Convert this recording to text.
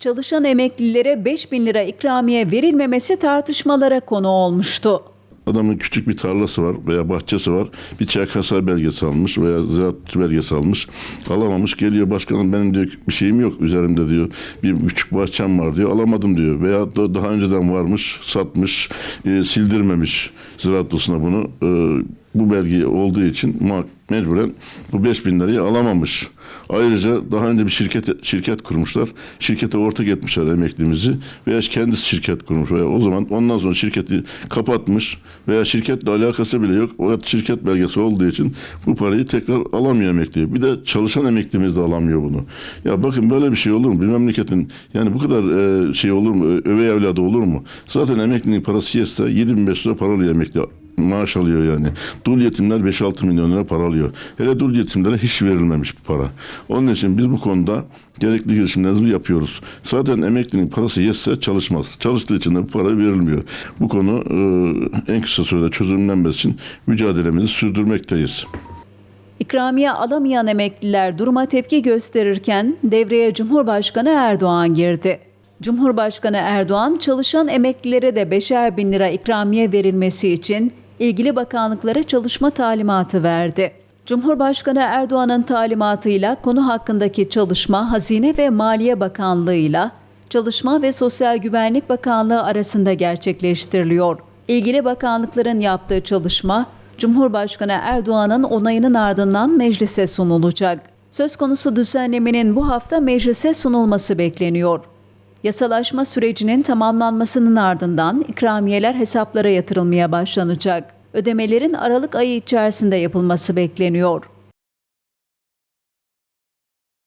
Çalışan emeklilere 5 bin lira ikramiye verilmemesi tartışmalara konu olmuştu. Adamın küçük bir tarlası var veya bahçesi var. Bir ÇKS belgesi almış veya ziraat belgesi almış. Alamamış geliyor başkanım benim diyor bir şeyim yok üzerimde diyor. Bir küçük bahçem var diyor. Alamadım diyor. Veya da daha önceden varmış, satmış, e, sildirmemiş ziraat bunu. E, bu belge olduğu için mecburen bu 5000 lirayı alamamış. Ayrıca daha önce bir şirket şirket kurmuşlar. Şirkete ortak etmişler emeklimizi veya kendisi şirket kurmuş veya o zaman ondan sonra şirketi kapatmış veya şirketle alakası bile yok. O şirket belgesi olduğu için bu parayı tekrar alamıyor emekli. Bir de çalışan emeklimiz de alamıyor bunu. Ya bakın böyle bir şey olur mu? Bir memleketin yani bu kadar e, şey olur mu? Ö- Övey evladı olur mu? Zaten emeklinin parası yetse 7500 lira para emekli maaş alıyor yani. Dul yetimler 5-6 milyon lira para alıyor. Hele dul yetimlere hiç verilmemiş bu para. Onun için biz bu konuda gerekli girişimlerimizi yapıyoruz. Zaten emeklinin parası yetse çalışmaz. Çalıştığı için de bu para verilmiyor. Bu konu e, en kısa sürede çözümlenmesi için mücadelemizi sürdürmekteyiz. İkramiye alamayan emekliler duruma tepki gösterirken devreye Cumhurbaşkanı Erdoğan girdi. Cumhurbaşkanı Erdoğan çalışan emeklilere de beşer bin lira ikramiye verilmesi için ilgili bakanlıklara çalışma talimatı verdi. Cumhurbaşkanı Erdoğan'ın talimatıyla konu hakkındaki çalışma Hazine ve Maliye Bakanlığı'yla Çalışma ve Sosyal Güvenlik Bakanlığı arasında gerçekleştiriliyor. İlgili bakanlıkların yaptığı çalışma Cumhurbaşkanı Erdoğan'ın onayının ardından meclise sunulacak. Söz konusu düzenlemenin bu hafta meclise sunulması bekleniyor. Yasalaşma sürecinin tamamlanmasının ardından ikramiyeler hesaplara yatırılmaya başlanacak. Ödemelerin Aralık ayı içerisinde yapılması bekleniyor.